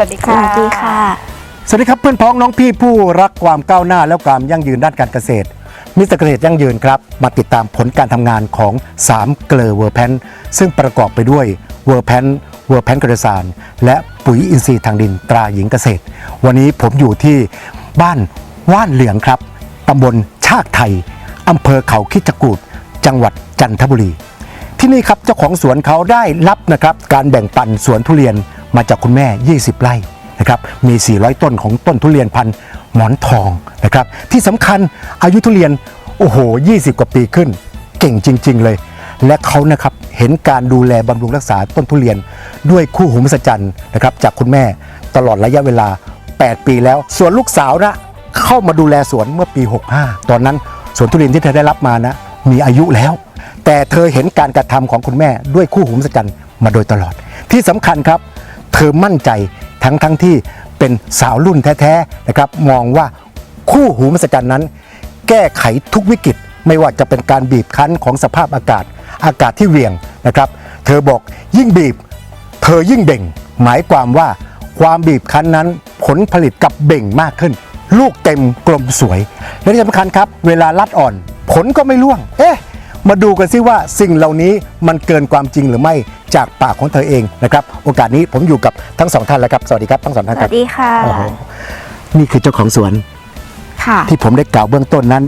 วัสดีสค่ะวัสดีค่ะ สวัสดีครับเพื่อนพ้องน้องพี่ผู้รักความก้าวหน้าและความยั่งยืนด้านการเกษตร มิสเตอร์เกษตรยั่งยืนครับ มาติดตามผลการทำงานของ 3 เกลอเวอร์แพนซึ่งประกอบไปด้วยเวอร์แพนเวอร์แพนกระสานและปุ๋ยอินทรีย์ทางดินตราหญิงเกษตร วันนี้ผมอยู่ที่บ้านว่านเหลืองครับตำบลชากไทยอำเภอเขาคิดจกูดจังหวัดจันทบุรี ที่นี่ครับเจ้าของสวนเขาได้รับนะครับการแบ่งปันสวนทุเรียน มาจากคุณแม่ 20 ไร่นะครับมี 400 ต้นของต้นทุเรียนพันธุ์หมอนทองนะครับที่สำคัญอายุทุเรียนโอ้โห 20 กว่าปีขึ้น เก่งจริง ๆ เลย และเขานะครับเห็นการดูแลบำรุงรักษาต้นทุเรียน ด้วยคู่หูมหัศจรรย์นะครับจากคุณแม่ตลอดระยะเวลา 8 ปีแล้ว ส่วนลูกสาวนะเข้ามาดูแลสวนเมื่อปี 65 ตอนนั้นสวนทุเรียนที่เธอได้รับมานะมีอายุแล้ว แต่เธอเห็นการกระทำของคุณแม่ด้วยคู่หูมหัศจรรย์มาโดยตลอด ที่สำคัญครับ เธอมั่นใจทั้งทั้งที่เป็นสาวรุ่นแท้ๆนะครับมองว่าคู่หูมหัศจรรย์นั้น แก้ไขทุกวิกฤตไม่ว่าจะเป็นการบีบคั้นของสภาพอากาศ อากาศที่เวียงนะครับ เธอบอกยิ่งบีบ เธอยิ่งเบ่ง หมายความว่าความบีบคั้นนั้นผลผลิตกับเบ่งมากขึ้น ลูกเต็มกลมสวย และที่สำคัญครับ เวลารัดอ่อน ผลก็ไม่ร่วง เอ๊ะ มาดูกันซิว่าสิ่งเหล่านี้มันเกินความจริงหรือไม่จากปากของเธอเองนะครับ โอกาสนี้ผมอยู่กับทั้งสองท่านแล้วครับ สวัสดีครับทั้งสองสท่านควัรับสดีค่ะโอ้โหนี่คือเจ้าของสวนค่ะ ที่ผมได้กล่าวเบื้องต้นนั้น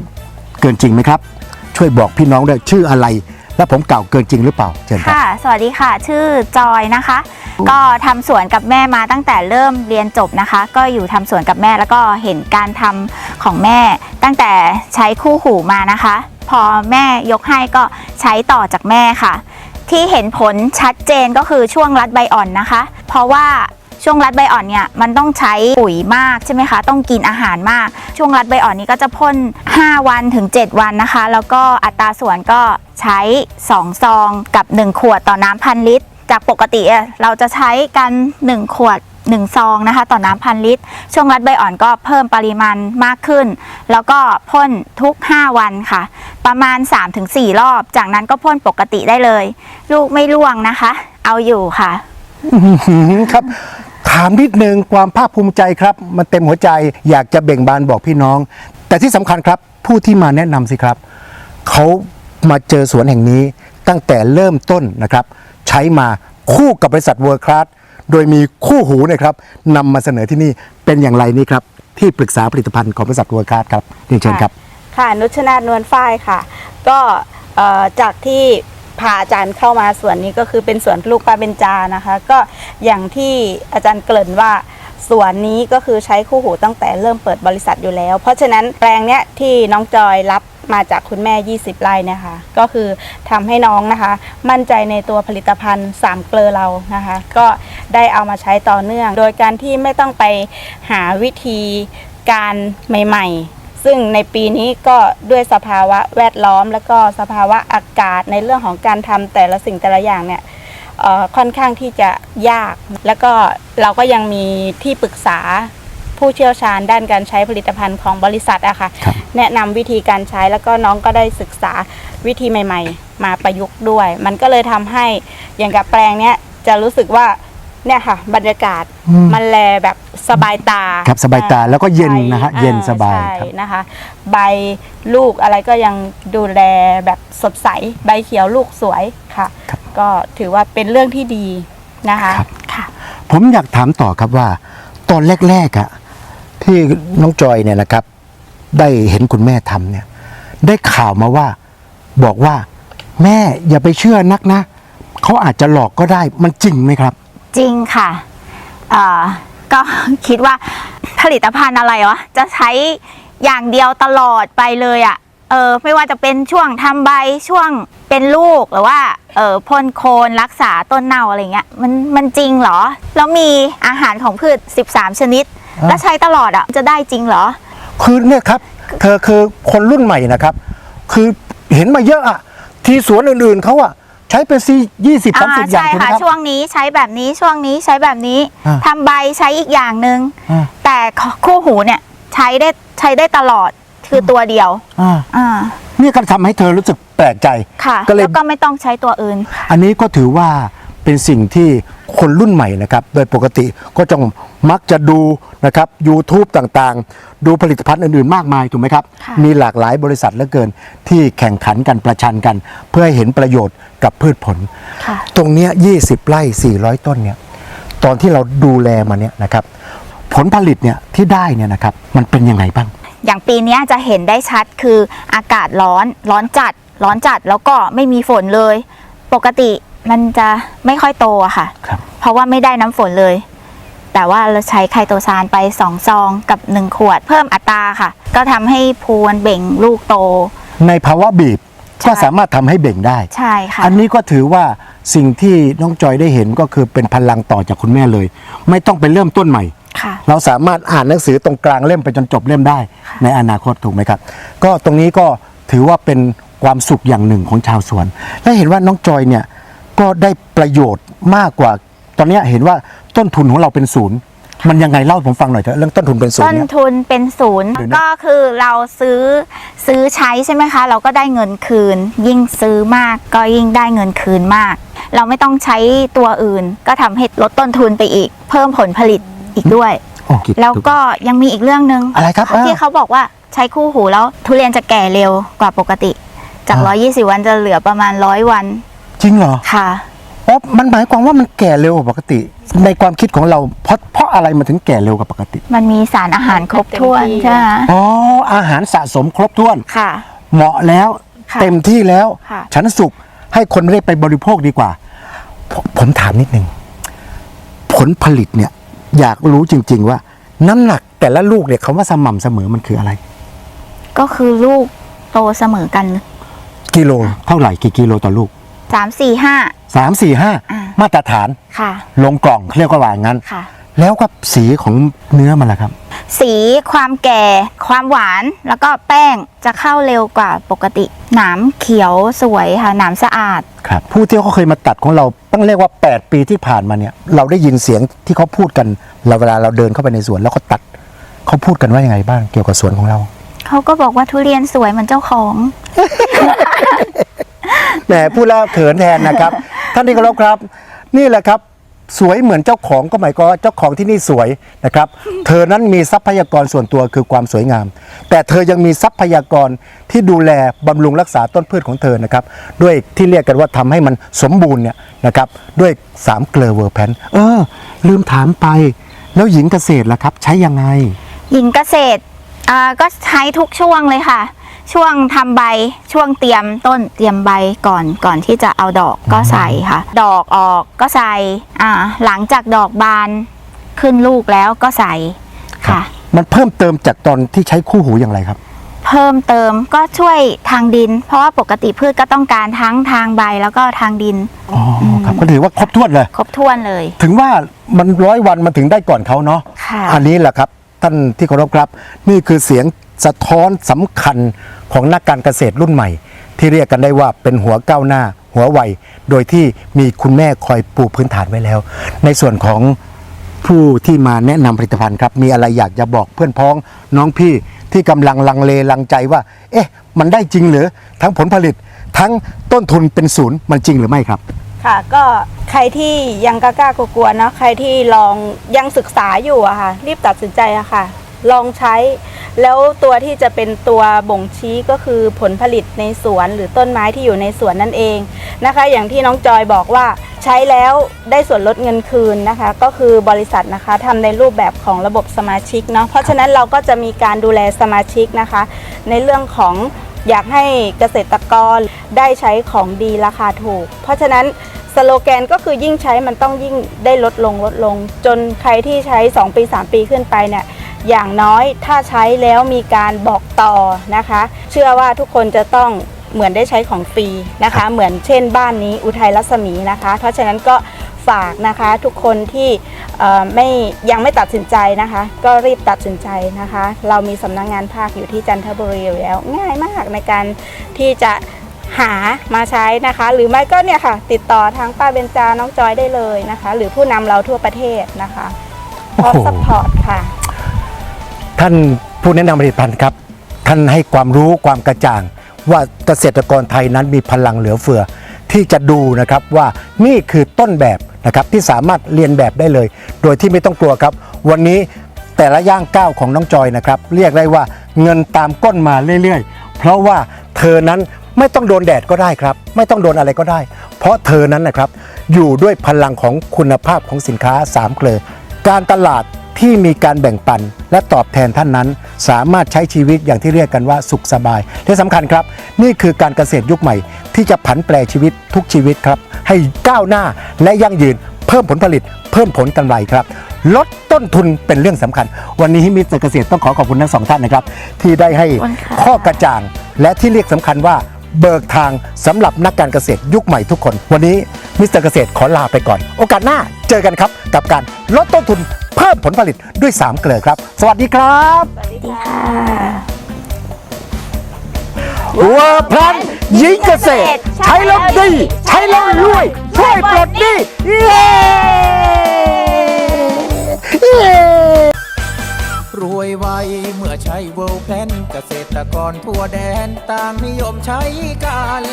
เกินจริงไหมครับ ช่วยบอกพี่น้องด้วยชื่ออะไร และผมกล่าวเกินจริงหรือเปล่าเชิญครับ ค่ะ สวัสดีค่ะ ชื่อจอยนะคะ ก็ทำสวนกับแม่มาตั้งแต่เริ่มเรียนจบนะคะ ก็อยู่ทำสวนกับแม่แล้วก็เห็นการทำของแม่ ตั้งแต่ใช้คู่หูมานะคะ พอแม่ยกให้ก็ใช้ต่อจากแม่ค่ะ ที่เห็นผลชัดเจนก็คือช่วงรัดใบอ่อนนะคะ เพราะว่าช่วงรัดใบอ่อนเนี่ยมันต้องใช้ปุ๋ยมากใช่ไหมคะ ต้องกินอาหารมาก ช่วงรัดใบอ่อนนี้ก็จะพ่น 5 วันถึง 7 วันนะคะ แล้วก็อัตราส่วนก็ใช้ 2 ซองกับ 1 ขวดต่อน้ำพันลิตร จากปกติเราจะใช้กัน 1 ขวด 1 ซองนะคะต่อน้ำพันลิตร ช่วงรัดใบอ่อนก็เพิ่มปริมาณมากขึ้น แล้วก็พ่นทุก 5 วันค่ะ ประมาณ 3-4 รอบ จากนั้นก็พ่นปกติได้เลย ลูกไม่ร่วงนะคะ เอาอยู่ค่ะครับถามนิดนึงความภาคภูมิใจครับ มันเต็มหัวใจอยากจะเบ่งบานบอกพี่น้อง แต่ที่สำคัญครับผู้ที่มาแนะนำสิครับ เขามาเจอสวนแห่งนี้ตั้งแต่เริ่มต้นนะครับ ใช้มาคู่กับบริษัทเวิร์คลาส โดยมีคู่หูนะครับนำมาเสนอที่นี่เป็นอย่างไรนี่ครับ ที่ปรึกษาผลิตภัณฑ์ของบริษัทเวิร์คาสครับเรียนเชิญครับ ค่ะ นุชนาธนวลฝ้ายค่ะ ก็เอ่อจากที่พาอาจารย์เข้ามาสวนนี้ก็คือเป็นสวนลูกปลาเบญจานะคะ ก็อย่างที่อาจารย์เกริ่นว่าสวนนี้ก็คือใช้คู่หูตั้งแต่เริ่มเปิดบริษัทอยู่แล้ว เพราะฉะนั้นแปลงเนี้ยที่น้องจอยรับมาจากคุณแม่ 20 ไร่นะคะ ก็คือทำให้น้องนะคะ มั่นใจในตัวผลิตภัณฑ์3เกลือเรานะคะ ก็ได้เอามาใช้ต่อเนื่อง โดยการที่ไม่ต้องไปหาวิธีการใหม่ๆ ซึ่งในปีนี้ก็ด้วยสภาวะแวดล้อม แล้วก็สภาวะอากาศในเรื่องของการทำแต่ละสิ่งแต่ละอย่างเนี่ยค่อนข้างที่จะยาก แล้วก็เราก็ยังมีที่ปรึกษา ผู้เชี่ยวชาญด้านการใช้ผลิตภัณฑ์ของบริษัทอะค่ะ ครับ แนะนำวิธีการใช้แล้วก็น้องก็ได้ศึกษาวิธีใหม่ ๆ มาประยุกต์ด้วย มันก็เลยทำให้อย่างกับแปลงเนี้ยจะรู้สึกว่าเนี่ยค่ะ บรรยากาศอืม มันแลแบบสบายตาครับสบายตาอ่แล้วก็เย็นนะฮะใช่เย็นสบายใช่ครับนะคะ ใบลูกอะไรก็ยังดูแลแบบสดใส ใบเขียวลูกสวยค่ะก็ถือว่าเป็นเรื่องที่ดีนะคะครับ ค่ะ ผมอยากถามต่อครับว่า ตอนแรกๆอะ ที่น้องจอยเนี่ยนะครับ ได้เห็นคุณแม่ทำเนี่ย ได้ข่าวมาว่า บอกว่า แม่อย่าไปเชื่อนักนะเขาอาจจะหลอกก็ได้มันจริงไหมครับ จริงค่ะเอ่อก็คิดว่าผลิตภัณฑ์อะไรวะจะใช้อย่างเดียวตลอดไปเลยอะ่ะเออไม่ว่าจะเป็นช่วงทำใบช่วงเป็นลูกหรือว่าเออพ่นโคนรักษาต้นเน่าอะไรเงี้ยมันมันจริงเหรอ แล้วมีอาหารของพืช 13 ชนิด แล้วใช้ตลอดอะ่ะจะได้จริงเหรอ คือเนี่ยครับเธอคือคนรุ่นใหม่นะครับ คือเห็นมาเยอะอะที่สวนอื่นๆเขาอะใช้เป็นซียี่สิบสามอ่าสิบอย่างใช่ถูกไหมค่ะครับช่วงนี้ใช้แบบนี้ช่วงนี้ใช้แบบนี้อ่าทำใบใช้อีกอย่างหนึ่งอ่าแต่คู่หูเนี่ยใช้ได้ใช้ได้ตลอดคือตัวเดียวอ่าอ่าเนี่ยก็ทำให้เธอรู้สึกแปลกใจค่ะก็เลยแล้วก็ไม่ต้องใช้ตัวอื่น อันนี้ก็ถือว่า เป็นสิ่งที่คนรุ่นใหม่นะครับ โดยปกติก็จะมักจะดูนะครับ YouTube ต่างๆ ดูผลิตภัณฑ์อื่นๆ มากมายถูกไหมครับค่ะมีหลากหลายบริษัทเหลือเกิน ที่แข่งขันกันประชันกัน เพื่อให้เห็นประโยชน์กับพืชผลค่ะตรงเนี้ย20 ไร่ 400 ต้นเนี่ยตอนที่เราดูแลมาเนี่ยนะครับ ผลผลิตเนี่ยที่ได้เนี่ยนะครับมันเป็นยังไงบ้าง อย่างปีเนี้ยจะเห็นได้ชัดคืออากาศร้อนร้อนจัดร้อนจัดแล้วก็ไม่มีฝนเลย ปกติ มันจะไม่ค่อยโตอะค่ะ ครับ เพราะว่าไม่ได้น้ำฝนเลย แต่ว่าเราใช้ไคโตซานไป2ซองกับ1ขวด เพิ่มอัตราค่ะ ก็ทำให้พูนเบ่งลูกโต ในภาวะบีบใช่ ก็สามารถทำให้เบ่งได้ ใช่ค่ะ อันนี้ก็ถือว่าสิ่งที่น้องจอยได้เห็นก็คือเป็นพลังต่อจากคุณแม่เลย ไม่ต้องไปเริ่มต้นใหม่ ค่ะ เราสามารถอ่านหนังสือตรงกลางเล่มไปจนจบเล่มได้ ในอนาคตถูกไหมครับ ก็ตรงนี้ก็ถือว่าเป็นความสุขอย่างหนึ่งของชาวสวน และเห็นว่าน้องจอยเนี่ย ก็ได้ประโยชน์มากกว่า ตอนเนี้ยเห็นว่าต้นทุนของเราเป็นศูนย์ มันยังไงเล่าให้ผมฟังหน่อยเถอะเรื่องต้นทุนเป็นศูนต้ย์นเนี่ย ทุนเป็นศูนย์เดี๋ยวนะ ก็คือเราซื้อซื้อใช้ใช่ไหมคะ เราก็ได้เงินคืน ยิ่งซื้อมากก็ยิ่งได้เงินคืนมาก เราไม่ต้องใช้ตัวอื่น ก็ทำให้ลดต้นทุนไปอีก เพิ่มผลผลิตอีกด้วย โอ้คิดแล้วถู ก็ยังมีอีกเรื่องหนึ่งอะไรครับอ่าที่เขาบอกว่าใช้คู่หูแล้วทุเรียนจะแก่เร็วกว่าปกติ จาก อ่า 120 วันจะเหลือประมาณ 100 วัน จริงเหรอค่ะอ๋อมันหมายความว่ามันแก่เร็วกว่าปกติ ในความคิดของเราเพราะเพราะอะไรมันถึงแก่เร็วกว่าปกติ มันมีสารอาหารครบถ้วนเต็มที่ใช่ไหมอ๋ออาหารสะสมครบถ้วน ค่ะ เหมาะแล้วค่ะเต็มที่แล้ว ค่ะ ฉันสุขให้คนได้ไปบริโภคดีกว่า ผมผมถามนิดนึง ผลผลิตเนี่ย อยากรู้จริง ๆ ว่า น้ำหนักแต่ละลูกเนี่ยคำว่าสม่ำเสมอมันคืออะไร ก็คือลูกโตเสมอกัน กิโลเท่าไหร่กี่กิโลต่อลูก 3 4 5สามสี่ห้าอ่ามาตรฐานค่ะ ลงกล่องเรียกว่าว่างั้น ค่ะ แล้วก็สีของเนื้อมันล่ะครับ สีความแก่ ความหวานแล้วก็แป้งจะเข้าเร็วกว่าปกติ หนามเขียวสวยค่ะหนามสะอาด ครับผู้ที่เขาเคยมาตัดของเราต้องเรียกว่า 8 ปีที่ผ่านมาเนี่ย เราได้ยินเสียงที่เขาพูดกันเราเวลาเราเดินเข้าไปในสวนแล้วเขาตัดเขาพูดกันว่ายังไงบ้างเกี่ยวกับสวนของเรา เขาก็บอกว่าทุเรียนสวยเหมือนเจ้าของ แหมพูดแล้วเขินแทนนะครับ ท่านที่เคารพครับ นี่แหละครับ สวยเหมือนเจ้าของก็หมายความว่าเจ้าของที่นี่สวยนะครับ เธอนั้นมีทรัพยากรส่วนตัวคือความสวยงาม แต่เธอยังมีทรัพยากรที่ดูแลบำรุงรักษาต้นพืชของเธอนะครับ ด้วยที่เรียกกันว่าทำให้มันสมบูรณ์เนี่ยนะครับ ด้วย3เกลอเวอร์แพนเออ ลืมถามไป แล้วหญิงเกษตรล่ะครับ ใช้ยังไง หญิงเกษตรอ่าก็ใช้ทุกช่วงเลยค่ะ ช่วงทำใบช่วงเตรียมต้นเตรียมใบก่อนก่อนที่จะเอาดอกก็ใส่ค่ะ ดอกออกก็ใส่อ่าหลังจากดอกบานขึ้นลูกแล้วก็ใส่ค่ะ มันเพิ่มเติมจากตอนที่ใช้คู่หูอย่างไรครับ เพิ่มเติมก็ช่วยทางดิน เพราะว่าปกติพืชก็ต้องการทั้งทางใบแล้วก็ทางดินอ๋อครับก็ถือว่าครบถ้วนเลย ครบถ้วนเลย ถึงว่ามันร้อยวันมันถึงได้ก่อนเขาเนาะค่ะอันนี้แหละครับ ท่านที่เคารพครับ นี่คือเสียงสะท้อนสำคัญของนักการเกษตรรุ่นใหม่ ที่เรียกกันได้ว่าเป็นหัวก้าวหน้า หัวไวโดยที่มีคุณแม่คอยปูพื้นฐานไว้แล้ว ในส่วนของผู้ที่มาแนะนำผลิตภัณฑ์ครับ มีอะไรอยากจะบอกเพื่อนพ้องน้องพี่ที่กำลังลังเลลังใจว่า เอ๊ะ มันได้จริงหรือทั้งผลผลิตทั้งต้นทุนเป็นศูนย์มันจริงหรือไม่ครับ ค่ะ ก็ใครที่ยังกล้ากลัวๆเนาะใครที่ลองยังศึกษาอยู่อะค่ะ รีบตัดสินใจอะค่ะ ลองใช้ แล้วตัวที่จะเป็นตัวบ่งชี้ก็คือผลผลิตในสวนหรือต้นไม้ที่อยู่ในสวนนั่นเองนะคะ อย่างที่น้องจอยบอกว่าใช้แล้วได้ส่วนลดเงินคืนนะคะ ก็คือบริษัทนะคะทำในรูปแบบของระบบสมาชิกเนาะเพราะฉะนั้นเราก็จะมีการดูแลสมาชิกนะคะ ในเรื่องของ อยากให้เกษตรกรได้ใช้ของดีราคาถูก เพราะฉะนั้นสโลแกนก็คือยิ่งใช้มันต้องยิ่งได้ลดลงลดลง จนใครที่ใช้ 2 ปี 3 ปีขึ้นไปเนี่ยอย่างน้อยถ้าใช้แล้วมีการบอกต่อนะคะ เชื่อว่าทุกคนจะต้องเหมือนได้ใช้ของฟรีนะคะ เหมือนเช่นบ้านนี้อุทัยรัศมีนะคะ เพราะฉะนั้นก็ ฝากนะคะ ทุกคนที่เอ่อไม่ยังไม่ตัดสินใจนะคะ ก็รีบตัดสินใจนะคะ เรามีสำนักงงานภาคอยู่ที่จันทบุรีอยู่แล้ว ง่ายมากในการที่จะหามาใช้นะคะ หรือไม่ก็เนี่ยค่ะ ติดต่อทางป้าเบญจาน้องจอยได้เลยนะคะ หรือผู้นำเราทั่วประเทศนะคะพร้อมโอ้โหซัพพอร์ตค่ะ ท่านผู้แนะนำผลิตภัณฑ์ครับ ท่านให้ความรู้ความกระจ่างว่าเกษตรกรไทยนั้นมีพลังเหลือเฟือ ที่จะดูนะครับว่านี่คือต้นแบบนะครับที่สามารถเรียนแบบได้เลย โดยที่ไม่ต้องกลัวครับ วันนี้แต่ละย่างก้าวของน้องจอยนะครับ เรียกได้ว่าเงินตามก้นมาเรื่อยๆ เพราะว่าเธอนั้นไม่ต้องโดนแดดก็ได้ครับ ไม่ต้องโดนอะไรก็ได้ เพราะเธอนั้นนะครับอยู่ด้วยพลังของคุณภาพของสินค้าสามเกลือการตลาด ที่มีการแบ่งปันและตอบแทนท่านนั้น สามารถใช้ชีวิตอย่างที่เรียกกันว่าสุขสบายที่สำคัญครับ นี่คือการเกษตรยุคใหม่ ที่จะผันแปรชีวิตทุกชีวิตครับ ให้ก้าวหน้าและยั่งยืน เพิ่มผลผลิต เพิ่มผลกำไรครับ ลดต้นทุนเป็นเรื่องสำคัญ วันนี้มิสเตอร์เกษตรต้องขอขอบคุณทั้งสองท่านนะครับ ที่ได้ให้ขอบคุณค่ะข้อกระจ่าง และที่เรียกสำคัญว่าเบิกทางสำหรับนักการเกษตรยุคใหม่ทุกคน วันนี้มิสเตอร์เกษตรขอลาไปก่อน โอกาสหน้าเจอกันครับ กับการลดต้นทุน เพิ่มผลผลิตด้วยสามเกลือครับ สวัสดีครับสวัสดีค่ะเวอร์พลันยิงเกษตร ใช้แล้วดี ใช้แล้วรวย ช่วยปลดหนี้เย้เย้รวยไวเมื่อใช้เวิลด์แพลนเกษตรกรทั่วแดนต่างนิยมใช้กัน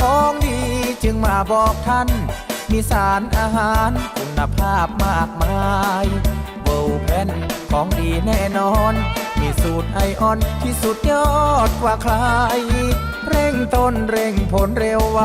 ของดีจึงมาบอกท่าน มีสารอาหารคุณภาพมากมายเวลด์แพนของดีแน่นอน มีสูตรไอออนที่สุดยอดกว่าใคร เร่งต้นเร่งผลเร็วไว